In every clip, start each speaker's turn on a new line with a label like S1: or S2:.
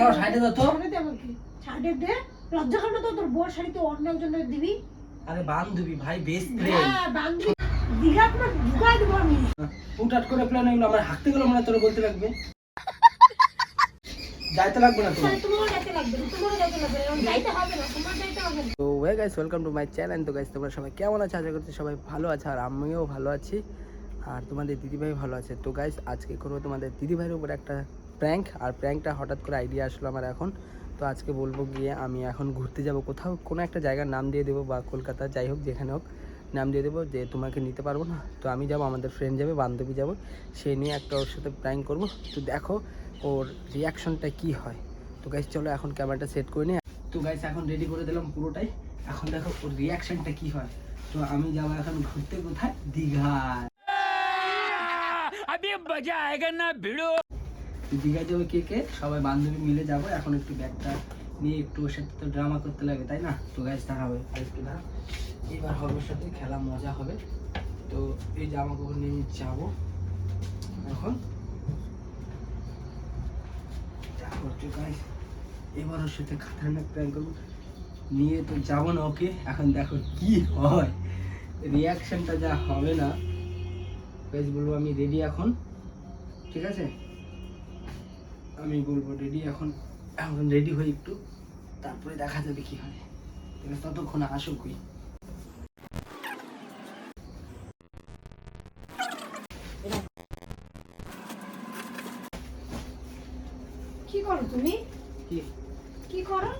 S1: দাও তো
S2: শাড়ি দে আমাকে শাড়ি দে। লজ্জা করে তো তোর বউর শাড়ি তো অন্য একজনের দিবি।
S1: আরে বান্ধবী ভাই বেস্ট ফ্রেন্ড
S2: হ্যাঁ বান্ধবী। দীঘাত না ঢুকাই দেবো আমি।
S1: হুটহাট করে প্ল্যান এগুলো আমার হাঁটতে গেলে মনে হয় বলতে লাগবে। যাইতে লাগবে না তোমার
S2: তাহলে তোমারও লাগবে না, তোমারও লাগবে যাইতে হবে না তোমার যাইতে হবে
S1: তো way guys welcome to my channel তো গাইস তোমরা সবাই কেমন আছো? আশা করছি সবাই ভালো আছে আর আমিও ভালো আছি। আর তোমাদের দিদিভাই ভালো আছে। তো গাইস আজকে করব তোমাদের দিদিভাইয়ের উপর একটা প্র্যাঙ্ক আর প্র্যাঙ্কটা হঠাৎ করে আইডিয়া আসলো আমার এখন। তো আজকে বলব গিয়ে আমি এখন ঘুরতে যাব কোথাও। কোনো একটা জায়গার নাম দিয়ে দেবো বা কলকাতা যাই হোক, যেখানে হোক, নাম দিয়ে দেবো যে তোমাকে নিতে পারব না। তো আমি যাব, আমাদের ফ্রেন্ড যাবে, বান্ধবী যাব। সে নিয়ে একটা ওর সাথে প্র্যাঙ্ক করব। তো দেখো ওর রিয়াকশনটা কি হয়। তো গাইস চলো এখন ক্যামেরাটা সেট করে নিই। তো গাইস এখন রেডি করে দিলাম পুরোটাই। এখন দেখো ওর রিয়াকশনটা কি হয়। তো আমি যাব এখন ঘুরতে কোথায়? দীঘায় দীঘায় যাব কে কে? সবাই বান্ধবী মিলে যাব। এখন একটু ব্যাগটা নিয়ে একটু ওর সাথে তো ড্রামা করতে লাগবে তাই না? তো গাইস দাঁড়াবে আর একটু দাঁড়া এবার হবে ওর সাথে খেলা, মজা হবে। তো এই জামা কাপড় নিয়ে যাব। এখন এবার ওর সাথে খাতারনাক প্ল্যান করব। নিয়ে তো যাব না ওকে। এখন দেখো কি হয়। রিয়াকশনটা যা হবে না। বেশ বলব আমি রেডি এখন। ঠিক আছে? আমি বলব রেডি এখন এখন রেডি হই একটু। তারপরে দেখা যাবে কি হয়। ততক্ষণ আসুকই
S2: কি করো তুমি?
S1: কি?
S2: কি করো?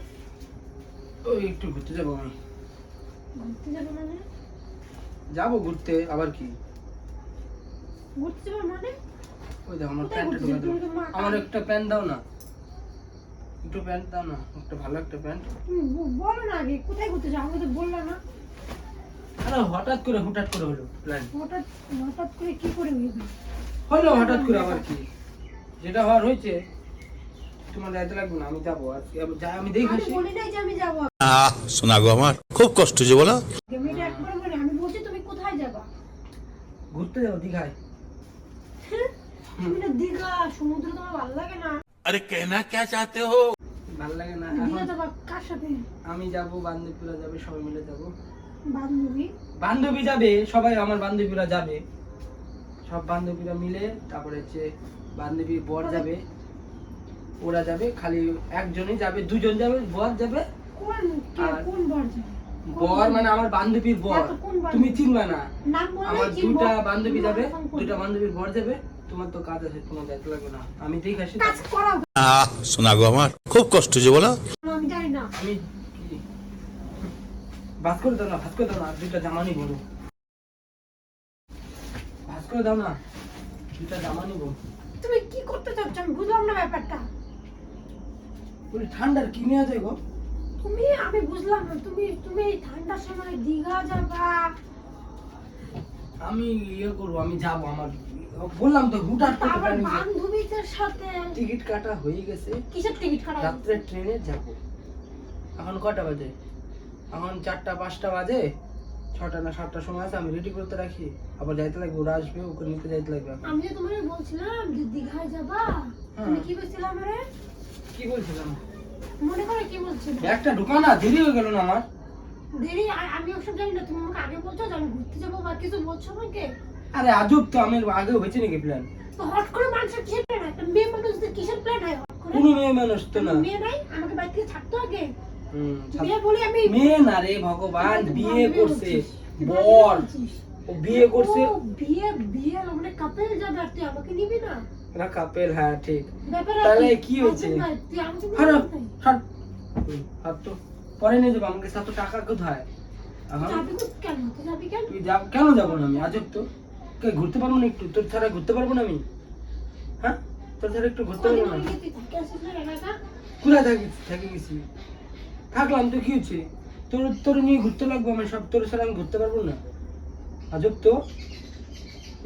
S1: ওই একটু ঘুরতে যাব আমি।
S2: ঘুরতে যাব মানে?
S1: যাব ঘুরতে আবার কি?
S2: ঘুরতে যাব মানে?
S1: ওই দেখো আমার
S2: কোথায়
S1: প্যান্টটা ঢোকা দাও আমার একটা প্যান্ট দাও না। একটু প্যান্ট দাও না একটা ভালো একটা প্যান্ট।
S2: তুমি বলো না আগে কোথায় ঘুরতে যাব আমাকে তো বললা না।
S1: আরে হঠাৎ করে হুটহাট করে হলো প্ল্যান
S2: হঠাৎ হঠাৎ করে কি করে
S1: হলো? হঠাৎ করে আবার কি? যেটা হওয়ার হয়েছে তোমার যাইতে লাগবে না আমি যাব আজকে। আবার আমি দেখে
S2: আমি বলি নাই যে আমি যাব।
S3: শোনা গো আমার খুব কষ্ট যে বলো।
S2: আমি এটা একবার বলি আমি বলছি তুমি কোথায় যাবা?
S1: ঘুরতে যাব দীঘায়।
S2: দীঘা সমুদ্র তোমার ভালো লাগে না?
S3: আরে কেনা কে চাতে হো?
S1: ভালো লাগে না
S2: দীঘা যাবা কার সাথে?
S1: আমি যাব বান্ধবীরা যাবে সবাই মিলে যাব।
S2: বান্ধবী?
S1: বান্ধবী যাবে সবাই আমার বান্ধবীরা যাবে। সব বান্ধবীরা মিলে তারপরে হচ্ছে বান্ধবীর বর যাবে ওরা যাবে খালি একজনই যাবে দুজন যাবে বর যাবে।
S2: কোন কোন বার যাবে?
S1: বর মানে আমার বান্ধবীর বর।
S2: তো বান্ধবী?
S1: তুমি চিনবে না। আমার দুটা বান্ধবী যাবে দুটা বান্ধবীর বর যাবে। তোমার তো কাজ আছে তোমার যাইতে লাগবে না। আমি দেখে আসি
S2: কাজ করা
S3: শোনা গো আমার খুব কষ্ট বলো।
S2: আমি জানি না।
S1: আমি কি করে দাও না ভাজ করে দাও না দুইটা জামা নিবো। ভাজ করে দাও না দুইটা জামা নিবো।
S2: তুমি কি করতে চাচ্ছ? আমি বুঝলাম না ব্যাপারটা।
S1: বলি ঠান্ডার কি গো?
S2: তুমি আমি বুঝলাম না। তুমি তুমি এই ঠান্ডার সময় দীঘা যাবা
S1: আমি ইয়ে করব আমি যাব আমার বললাম তো হুটহাট করে
S2: আবার বান্ধবীদের সাথে।
S1: টিকিট কাটা হয়ে গেছে।
S2: কিসের টিকিট কাটা?
S1: রাত্রে ট্রেনে যাব। এখন কটা বাজে? এখন চারটা পাঁচটা বাজে। ছটা না সাতটার সময় আছে আমি রেডি করতে রাখি। আবার যাইতে লাগবে ওরা আসবে ওকে নিতে যাইতে লাগবে।
S2: আমি যে তোমাকে বলছিলাম যে দীঘায় যাবা তুমি
S1: হ্যাঁ।
S2: কি বলছিলাম আমারে?
S1: কি বলছিলাম?
S2: মনে করে কি বলছিল?
S1: একটা ঢুকাও না দেরি হয়ে গেল না আমার।
S2: দেরি আমি ওসব জানি না তুমি আমাকে আগে বলছো যে আমি ঘুরতে যাব বা কিছু বলছো আমাকে?
S1: আরে আজব তো আমি আগে হয়েছে নাকি প্ল্যান
S2: তো হট করে মানুষের কিসের প্ল্যান একটা মেয়ে মানুষদের কিসের প্ল্যান হয় হট করে?
S1: কোনো মেয়ে মানুষ তো না।
S2: মেয়ে নাই? আমাকে বাড়ি থেকে ছাড়তো আগে?
S1: হুম,
S2: বিয়ে বলে আমি
S1: মেয়ে না রে ভগবান বিয়ে করছে। বর ও বিয়ে করছে?
S2: বিয়ে বিয়ে মানে কাপেল যাবে আর তুই আমাকে নিবি না?
S1: না কাপেল হ্যাঁ ঠিক। তাহলে কি? হয়েছে? হুম, হাত তো। পরে নিয়ে যাব আমাকে টাকা কোথায়?
S2: তুই যাবি কেন?
S1: যাব না আমি? আজব তো। কে ঘুরতে পারব না একটু? তোর ছাড়া ঘুরতে পারব না আমি? হ্যাঁ? তোর ছাড়া একটু ঘুরতে পারব না? কোথায় থাকি থেকে গেছি? থাকলাম তো কি হচ্ছে? তোর তোর নিয়ে ঘুরতে লাগবো আমি সব তোর ছাড়া আমি ঘুরতে পারব না? আজব তো।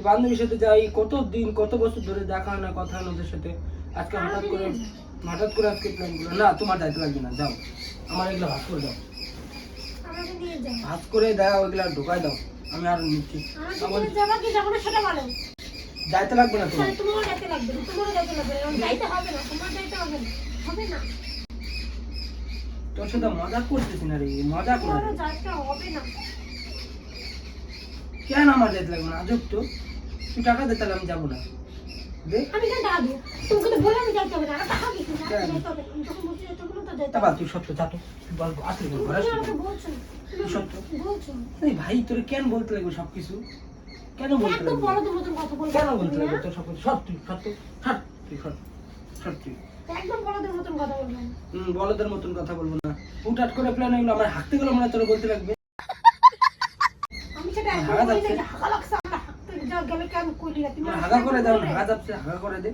S1: বান্ধবীর সাথে যাই কত দিন কত বছর ধরে দেখা হয় না কথা হয় না ওদের সাথে? আজকে হঠাৎ করে হঠাৎ করে আজকে প্ল্যান করল না তোমার দায়িত্ব লাগবে না যাও। আমার এগুলো ভাত করে দাও। ভাত করে দাও ওইগুলো ঢোকাই দাও। আমি আর নিচ্ছি দায়িত্ব লাগবে না তোমার।
S2: তাহলে লাগবে না, তোমারও যেতে লাগবে না, এরকম যাইতে হবে না তোমার যাইতে হবে না হবে না।
S1: তোর সাথে মজা করতেছি না রে মজা করে।
S2: হবে না।
S1: কেন আমার যেতে লাগবে না? আজব তো। তুই টাকা দে তাহলে আমি যাব না।
S2: আমি কেন দেবো তোমাকে তো বললাম যাইতে হবে না। টাকা? যাইতে হবে
S1: ভাই তোর কেন বলতে লাগবে সবকিছু? কেন বলতে কেন বলতে লাগবে তোর সব সত্য
S2: সত্য
S1: সত্যি বলদের মতন কথা বলব না। উঠাট করে প্ল্যান হইল আমার হাঁকতে গেলো মনে তোর বলতে লাগবে। হাগা করে হাগা করে দে।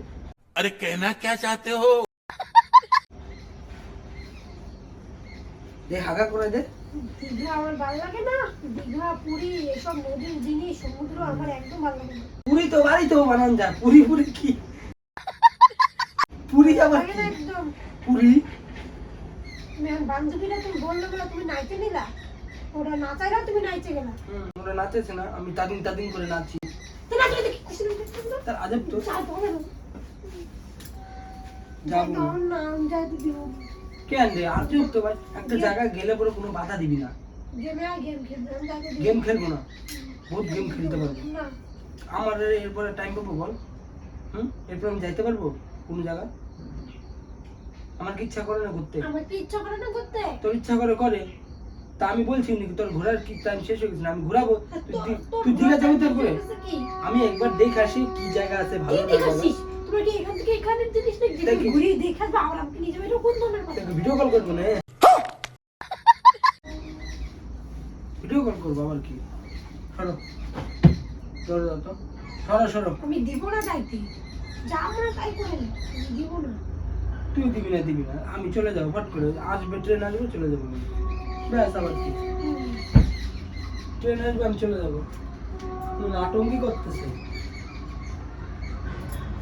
S3: আরে কেনা কে চাতে হো?
S1: দে হাগা করে দে।
S2: দীঘা আমার ভালো লাগে না? দীঘা পুরী এসব নদীর জিনিস সমুদ্র আমার একদম ভালো লাগে না।
S1: পুরি তো বাড়িতেও বানান যা পুরি পুরি কি? পুরি আবার
S2: না একদম।
S1: পুরি?
S2: বান্ধবীরা তুমি বলল বলে তুমি নাইতে নিলা? ওরা নাচাইরা তুমি নাইতে গেলা।
S1: হুম, ওরা নাচেছে না আমি তাদিন তাদিন করে নাচি।
S2: না?
S1: তার আজব তো।
S2: না।
S1: যাব না।
S2: না আমি দিব
S1: কেন রে আজব তো ভাই। একটা জায়গায় গেলে পরে কোনো বাধা দিবি না।
S2: গেম খেলব
S1: না। বহুত গেম খেলতে পারব। আমার এরপরে টাইম পাবো বল। হুম? এরপর আমি যাইতে পারব কোন জায়গায়? আমার কি ইচ্ছা করে না ঘুরতে?
S2: আমার কি ইচ্ছা করে না করতে
S1: তোর ইচ্ছা করে করে। তা আমি বলছি নাকি তোর ঘোরার কি টাইম শেষ হয়ে গেছে? না আমি ঘুরাবো। তুই দীঘা যাবি তোর করে আমি একবার দেখে আসি কি জায়গা আছে ভালো লাগবে
S2: দেখাচ্ছিস এখান থেকে এখানের জিনিস দেখছি
S1: দেখে
S2: আসবে আবার আমাকে নিয়ে এটা কোন ধরনের কথা?
S1: ভিডিও কল করব না? ভিডিও কল করব আবার কি? সরো। সরো দাও তো। সরো সরো।
S2: আমি দিব না যাইতে যা আমরা তাই দিব না।
S1: তুই দিবি না দিবি না। আমি চলে যাব ফট করে। আসবে ট্রেন আসবে চলে যাব ব্যাস আবার কি। ট্রেন আসবে আমি চলে যাব। তুই নাটঙ্কি করতেছে।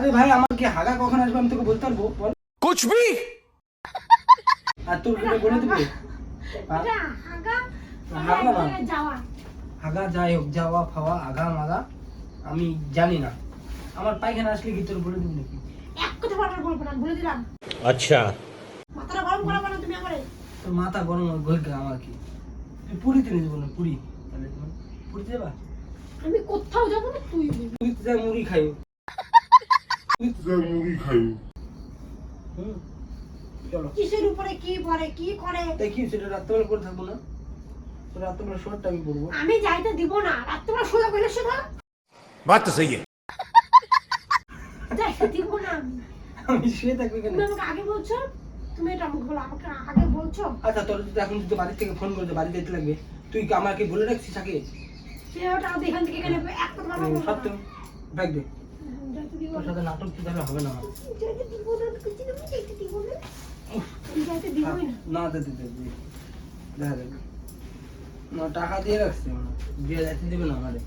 S1: আরে ভাই আমার কি হাগা কখন আসবে আমি তোকে বলতে পারব? বল। আর বলে হাগা যাই হোক যাওয়া ফাওয়া আগা মাগা আমি জানি না। আমার পায়খানা আসলে কি তোর বলে দিবি নাকি?
S2: এক কথা না বলে দিলাম।
S3: আচ্ছা।
S2: মাথাটা গরম তুমি আমারে
S1: তোর মাথা গরম ঘুরকে আমার কি? তুই পুরীতে যাব না পুরী? তাহলে পুরীতে
S2: আমি কোথাও যাব না তুই
S1: পুরীতে যা মুড়ি খাই
S2: আগে বলছো? তুমি এটা আমাকে আগে বলছো?
S1: আচ্ছা, তোর এখন থেকে ফোন করতে বাড়ি যেতে লাগবে তুই আমাকে বলে রাখছিস আগে?
S2: সে ওটা এখান থেকে এক
S1: তোর সাথে নাটক কি তাহলে হবে না? আমার
S2: না কিছু না দিব।
S1: দেখা যাবে টাকা দিয়ে রাখছে। বিয়ে যাইতে দিবে না আমারে?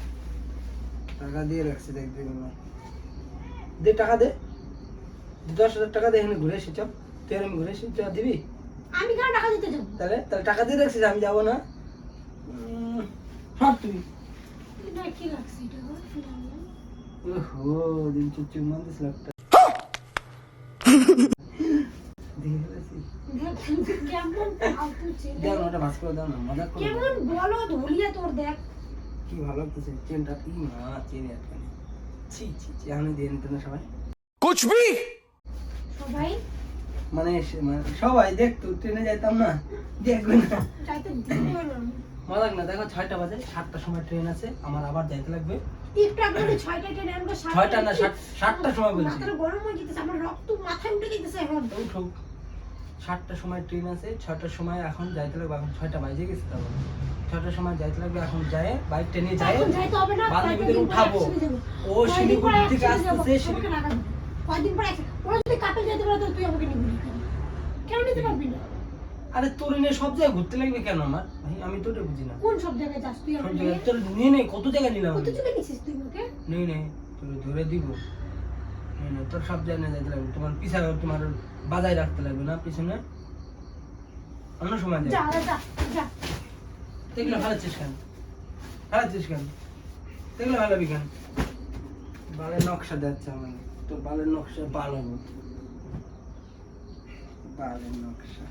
S1: টাকা দিয়ে রাখছে দেখ দেবে না। দে টাকা দে। দশ হাজার টাকা দে এখানে ঘুরে এসে চপ তুই আমি ঘুরে এসে দিবি?
S2: আমি কেন টাকা দিতে যাব?
S1: তাহলে তাহলে টাকা দিয়ে রাখছিস আমি যাব না? সব তুই
S2: কি লাগল? దీని చుట్టూ మంది
S1: কি ভালো কি মা ছি সবাই মানে, মানে সবাই দেখতো ট্রেনে যাইতাম না। দেখবে না। মজা না দেখো ছয়টা বাজে সাতটার সময় ট্রেন আছে আমার আবার যাইতে লাগবে।
S2: ছয়টা
S1: না সাতটার সময় বলছি।
S2: মাথাটা গরম যেতেছে আমার রক্ত মাথায় উঠে যেতেছে এখন।
S1: উঠো সাতটার সময় ট্রেন আছে ছয়টার সময় এখন যাইতে লাগবে এখন ছয়টা বাজে গেছে তারপর ছয়টার সময় যাইতে লাগবে এখন যায় বাইক ট্রেনে যায় বান্ধবীদের উঠাবো। ও শিলিগুড়ি থেকে আসতেছে
S2: পরে কাপল যেতে পারে তুই আমাকে নিবি? কেন নিতে পারবি না?
S1: আরে তোর নিয়ে সব জায়গায় ঘুরতে লাগবে কেন আমার? ভাই আমি তো এটা বুঝি না।
S2: কোন সব জায়গায় যাস তুই আমাকে
S1: জায়গায় তোর নিয়ে নে কত জায়গায় নিলাম
S2: কত? চলে গেছিস তুই আমাকে?
S1: নেই নেই তোর ধরে দিব। নেই নেই তোর সব জায়গায় যাইতে লাগবে। তোমার পিছা তোমার বাজায় রাখতে লাগবে না পিছনে? অন্য সময়
S2: যা যা যা
S1: দেখলে ভালাচ্ছিস কেন? ভালাচ্ছিস কেন? দেখলে ভালাবি কেন? বালের নকশা যাচ্ছে আমার তোর বালের নকশা হব বালের নকশা।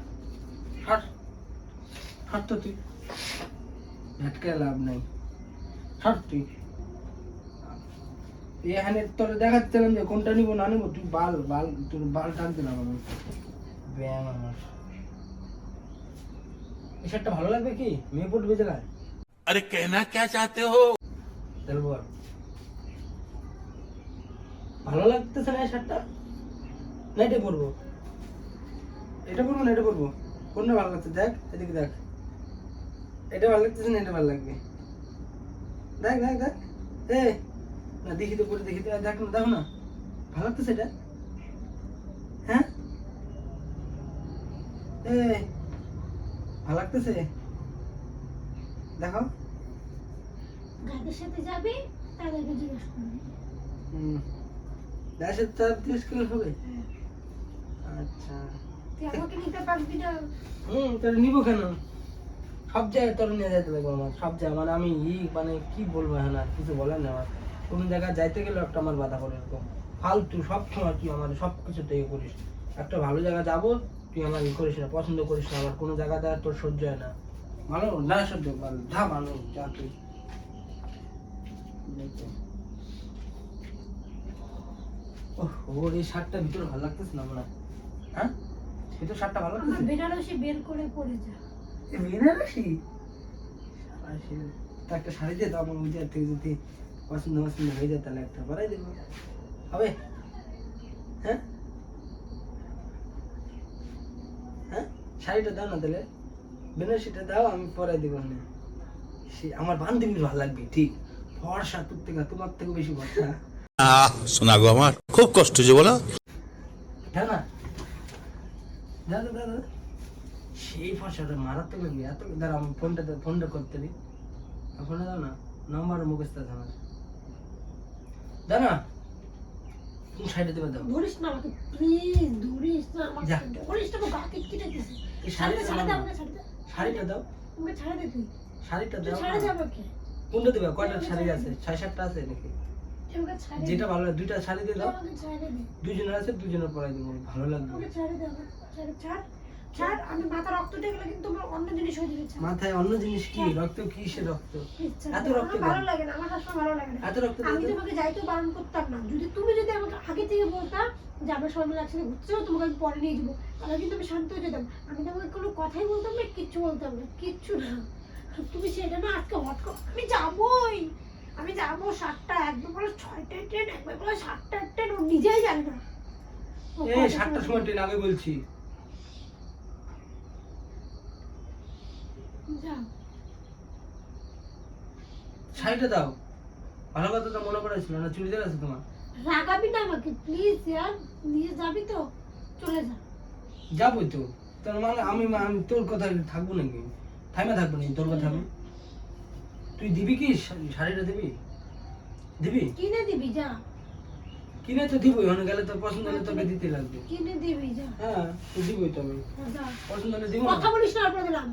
S1: দেখাচ্ছিলাম যে কোনটা না তুই বাল বাল বাল এই শার্টটা ভালো লাগবে কি? মেয়ে
S3: আরে কেনা কে চাতে
S1: হো? বল ভালো লাগতেছে না এই শার্টটা? না এটা পরবো। এটা করব না এটা পরবো। কোনটা ভালো লাগছে? দেখ এদিকে দেখ। এটা ভালো লাগতেছে না এটা ভালো লাগবে? দেখ দেখ দেখ। এ না দেখি তো করে দেখি তো দেখ না দেখো না। ভালো লাগতেছে এটা? হ্যাঁ? এ ভালো লাগতেছে? দেখো
S2: যাদের সাথে যাবি তাদেরকে জিজ্ঞেস করবি
S1: হুম। চার তিরিশ কিলো হবে? আচ্ছা। মানে মানে একটা ভালো জায়গা যাব, তুই আমার ই করিস না, পছন্দ করিস না আমার কোনো জায়গাতে আর তোর সহ্য হয় না। ভালো? না সহ্য ভালো। ওহ এই শার্টটা ভিতরে ভালো লাগতেছে না মনে হয়। হ্যাঁ ভিতর শার্টটা ভালো
S2: আমার বেনারসি বের করে পড়ে যা।
S1: এ বেনারসি? তা একটা শাড়ি দিয়ে দাও আমার বুঝে থেকে যদি পছন্দ পছন্দ হয়ে যায় তাহলে একটা পরাই দেবো। হবে? হ্যাঁ? হ্যাঁ? শাড়িটা দাও না তাহলে। বেনারসিটা দাও আমি পরাই দেবো না। সে আমার বান্ধবীর ভালো লাগবে ঠিক। ফর্সা তোর থেকে তোমার থেকে বেশি ভরসা।
S3: আহ শোনা গো আমার খুব কষ্ট যে বলো।
S1: হ্যাঁ না? দাদা দাদা সেই মারাত্মক লাগবে এত দাঁড়া আমি ফোনটা ফোনটা করতে দিই ফোনটা দাও না নাম্বার মুখস্থ আছে আমার। সাইডে দেবে দাও।
S2: ধরিস না আমাকে প্লিজ ধরিস না আমাকে। ধরিস না
S1: এই শাড়িটা
S2: দে
S1: দাও। না।
S2: ছাড়ে
S1: শাড়িটা দাও।
S2: আমাকে ছাড়ে দে তুই।
S1: শাড়িটা দাও
S2: ছাড়ে
S1: না।
S2: দে
S1: কোনটা দেবে? কয়টা শাড়ি আছে? ছয় সাতটা আছে নাকি?
S2: ছাড়ে
S1: যেটা ভালো লাগে দুইটা শাড়ি দিয়ে দাও। দুজনের আছে দুজনের পরাই দেবো ভালো লাগবে।
S2: ছাড়ে ছাড়ে ছাড় ছাড় ছাড়।
S1: মাথায় অন্য জিনিস কি? রক্ত কিসের রক্ত? এত রক্ত
S2: ভালো লাগে না আমার সবসময় ভালো লাগে না।
S1: এত রক্ত
S2: আমি তোমাকে যাইতেও বারণ করতাম না। যদি তুমি যদি আমাকে আগে থেকে বলতাম যে আমরা সবাই মিলে একসাথে ঘুরছো তোমাকে আমি পরে নিয়ে যাব তাহলে কিন্তু আমি শান্ত হয়ে যেতাম। আমি তোমাকে কোনো কথাই বলতাম না কিচ্ছু বলতাম না কিচ্ছু না। তুমি সেটা না আজকে হট আমি যাবোই। আমি যাব সাতটা একবার বলে ছয়টায় ট্রেন একবার বলে সাতটার ট্রেন ও নিজেই জানে না।
S1: এই সাতটার সময় ট্রেন আগে বলছি। শাড়িটা দাও। ভালো কথা তো মনে পড়েছিল না চুড়িদার আছে তোমার।
S2: রাগাবি না আমাকে প্লিজ ইয়ার নিয়ে যাবি তো চলে যা।
S1: যাবোই তো। তোর মানে আমি আমি তোর কথা থাকব নাকি? থামে থাকব নাকি? তোর কথা আমি? তুই দিবি কি শাড়িটা দিবি? দিবি?
S2: কিনে দিবি যা।
S1: কিনে তো দিবই ওখানে গেলে তোর পছন্দ হলে তোকে দিতে লাগবে।
S2: কিনে দিবি যা।
S1: হ্যাঁ তো দিবই তো আমি।
S2: যা।
S1: পছন্দ হলে দিব
S2: কথা বলিস না আপনার দিলাম।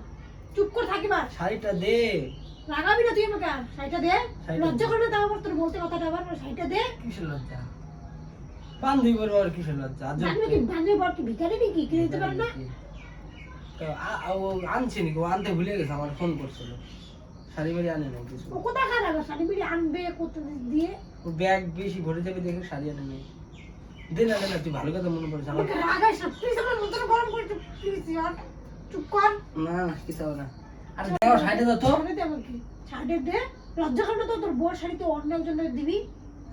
S2: চুপ করে থাকিবার
S1: শাড়িটা দে।
S2: লাগাবি না তুই আমাকে আর। শাড়িটা দে। লজ্জা
S1: দে।
S2: করে না তাও আবার তোর বলতে কথাটা আবার শাড়িটা দে।
S1: কিসের লজ্জা? বান্ধবী বলব আর কিসের লজ্জা?
S2: জানবি কি বান্ধবী বর কি ভিখারি নাকি? কিনে দিতে পারে না?
S1: তো আ- আ- ও আনছে নাকি? ও আনতে ভুলে গেছে আমার ফোন করছিল। শাড়ি বাড়ি আনে না কিছু?
S2: ও কোথা খারাপ শাড়ি বিড়ি আনবে কত দিয়ে?
S1: ও ব্যাগ বেশি ভরে যাবে দেখে শাড়ি আনে নেই। দে না না তুই ভালো কথা মনে পড়েছে। আমার
S2: আমাকে রাগাইস প্লিজ আমার মনটা গরম করে প্লিজ ইয়ার। চুপ কর।
S1: না না কিছু হবে না। আরে দাও শাড়িটা দাও তো
S2: শাড়ি দে শাড়ি লজ্জা তো তোর অন্য একজনের দিবি?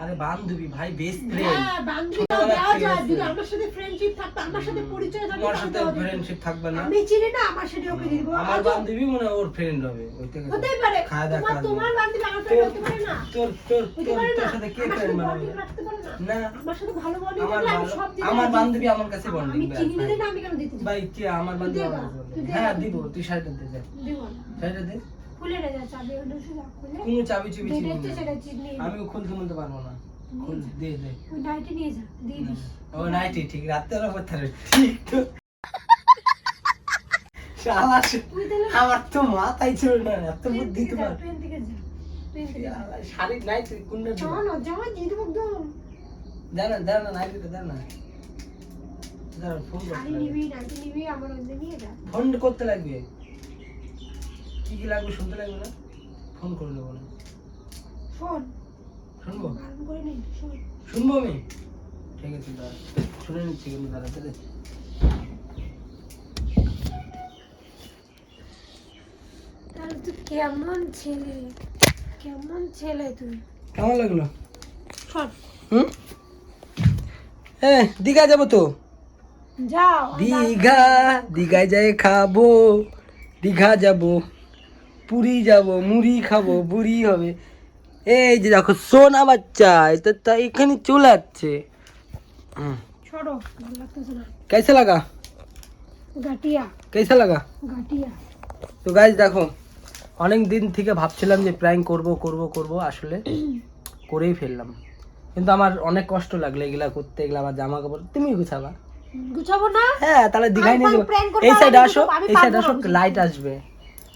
S1: আরে বান্ধবী ভাই বেস্ট ফ্রেন্ড
S2: বান্ধবী দেওয়া যায়। যদি আমার সাথে ফ্রেন্ডশিপ থাকতো আমার সাথে পরিচয় থাকতো তাহলে
S1: সাথে ফ্রেন্ডশিপ থাকবে না?
S2: আমি চিনি না আমার সাথে ওকে দিবো
S1: আমার বান্ধবী মনে ওর ফ্রেন্ড হবে ওই থেকে
S2: হতেই পারে। তোমার তোমার বান্ধবী আমার ফ্রেন্ড হতে পারে না।
S1: তোর তোর তোর সাথে কে
S2: আমার
S1: ফ্রেন্ড বানাবে?
S2: না।
S1: না।
S2: আমার সাথে ভালো
S1: আমার
S2: আমি সব
S1: আমার বান্ধবী আমার কাছে
S2: আমি
S1: বন্ডিং
S2: চিনি না আমি কেন দিতে
S1: ভাই কি? আমার বান্ধবী আমার হ্যাঁ। দিব। তুই শাড়িটা দে যা।
S2: দিব। না
S1: শাড়িটা দে।
S2: খুলে রে চাবি ওটা সে খুলে
S1: কোনো চাবি
S2: সেটা চিনি।
S1: আমি খুলতে মুলতে পারব না। খুল দে দে।
S2: ওই নিয়ে যা দিয়ে দিস।
S1: ও নাইটি ঠিক রাতে হলো পথারে ঠিক তো। শালা আমার তো মাথায় ছিল না এত বুদ্ধি তোমার। নাইটি কোনটা
S2: না দিয়ে দেবো একদম
S1: দাঁড়া দাঁড়া নাইটিটা দাঁড়া করতে লাগবে। ফোন করতে লাগবে। কি কি লাগবে শুনতে লাগবে না? ফোন করে নেব না।
S2: ফোন?
S1: শুনব? শুনব আমি? ঠিক আছে দাঁড়া। শুনে নিচ্ছি কিন্তু তাহলে
S2: তাহলে তুই কেমন ছেলে? কেমন ছেলে তুই?
S1: কেমন লাগল? হুম? এ দীঘা যাব তো?
S2: যাও
S1: দীঘা দীঘায় যাই খাব। দীঘা যাব। পুরী যাব মুড়ি খাবো বুড়ি হবে এই যে দেখো সোনা বাচ্চা এটা তা এখানে চলে যাচ্ছে হুম,
S2: छोड़ो ভালো লাগতেছে না
S1: कैसे लगा
S2: গাটিয়া
S1: कैसा लगा
S2: গাটিয়া
S1: তো গাইজ দেখো অনেক দিন থেকে ভাবছিলাম যে প্র্যাঙ্ক করব করব করব আসলে করেই ফেললাম কিন্তু আমার অনেক কষ্ট লাগলো এগুলা করতে এগুলা আমার জামা কাপড় তুমি গুছাবা
S2: গুছাবো না
S1: হ্যাঁ তাহলে দীঘায় নিয়ে
S2: আমি
S1: যাবো
S2: prank করবো,
S1: এই
S2: আমি
S1: সাইডে আসো
S2: গুছাবো, আমি
S1: এই সাইডে
S2: পারবো
S1: আসো
S2: না গুছাতে।
S1: লাইট আসবে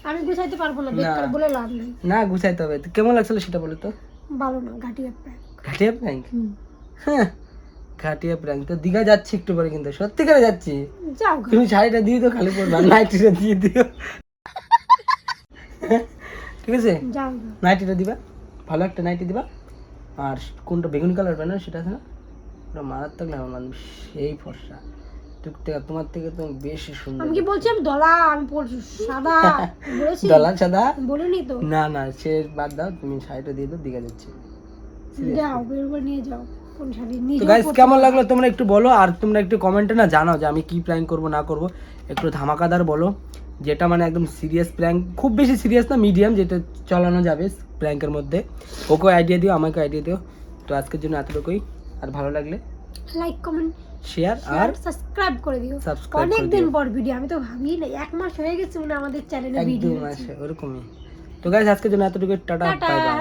S2: আমি গুছাইতে পারব না
S1: না।
S2: বেকার বলে লাভ নেই।
S1: না গুছাইতে হবে। কেমন লাগছিল সেটা বলো তো?
S2: ভালো না গাটিয়া প্র্যাঙ্ক
S1: ঘাটিয়া প্র্যাঙ্ক হ্যাঁ ঘাটিয়া প্র্যাঙ্ক তো দীঘা যাচ্ছি একটু পরে কিন্তু সত্যি করে যাচ্ছি।
S2: যাও
S1: তুমি শাড়িটা দিয়ে দিও খালি পরবা নাইটিটা দিয়ে দিও। ঠিক আছে?
S2: যাও
S1: নাইটিটা দিবা। ভালো একটা নাইটি দিবা। আর কোনটা বেগুনি কালার ব্যানার সেটা আছে না? ওটা মারাত্মক মানুষ সেই ফর্সা। তোমার থেকে তো বেশি সুন্দর
S2: আমি কি বলছি আমি দলা আমি বলছি সাদা বলেছি?
S1: দলা সাদা?
S2: বলিনি তো।
S1: না না সে বাদ দাও তুমি শাড়িটা দিয়ে দাও দীঘা যাচ্ছি।
S2: যাও বের করে নিয়ে যাও
S1: তো গাইস কেমন লাগল তোমরা একটু বলো আর তোমরা একটু কমেন্টে না জানাও যে আমি কি প্র্যাঙ্ক করব না করব। একটু ধামাকাদার বলো যেটা মানে একদম সিরিয়াস প্র্যাঙ্ক খুব বেশি সিরিয়াস না মিডিয়াম যেটা চালানো যাবে প্র্যাঙ্কের মধ্যে। ওকে আইডিয়া দিও আমাকে আইডিয়া দিও। তো আজকের জন্য এতটুকুই আর ভালো লাগলে
S2: লাইক কমেন্ট
S1: শেয়ার আর
S2: সাবস্ক্রাইব করে দিও। অনেক দিন পর ভিডিও আমি তো ভাবি না এক মাস হয়ে গেছে মানে আমাদের চ্যানেলে ভিডিও
S1: আছে ওরকমই। তো গাইস আজকের জন্য এতটুকু টাটা বাই বাই
S2: টাটা